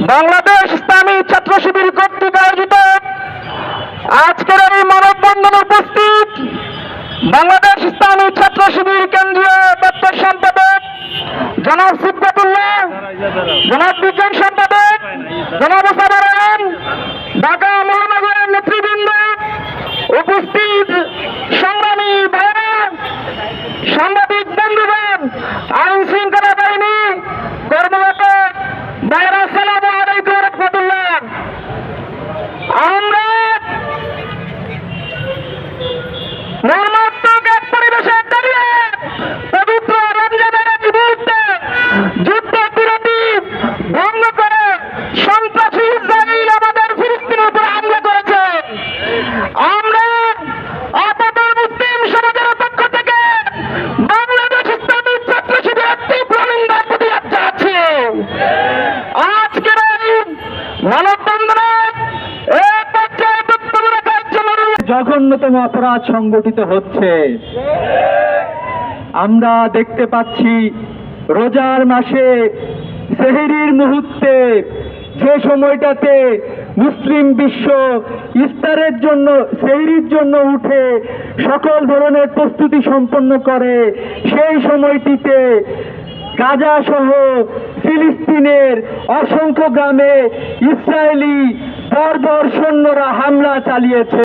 বাংলাদেশ ইসলামী ছাত্র শিবির কর্তৃক আয়োজিত আজকের এই মানববন্ধনে উপস্থিত বাংলাদেশ ইসলামী ছাত্র শিবির কেন্দ্রীয় দপ্তর সম্পাদক জনাব সিদ্দাতুল্লাহ জনাব বিজ্ঞান সম্পাদক জনাব আলম, ঢাকা মহানগরের নেতৃবৃন্দ, উপস্থিত সংগ্রামী ভাইরা, সাংবাদিক বন্ধুগণ আইন শৃঙ্খলা জঘন্যতম অপরাধ সংগঠিত হচ্ছে। আমরা দেখতে পাচ্ছি, রোজার মাসে সেহেরির মুহূর্তে যে সময়টাতে মুসলিম বিশ্ব ইফতারের জন্য, সেহরির জন্য উঠে সকল ধরনের প্রস্তুতি সম্পন্ন করে, সেই সময়টিতে গাজা সহ ফিলিস্তিনের অসংখ্য গ্রামে ইসরায়েলি বর্বর সৈন্যরা হামলা চালিয়েছে।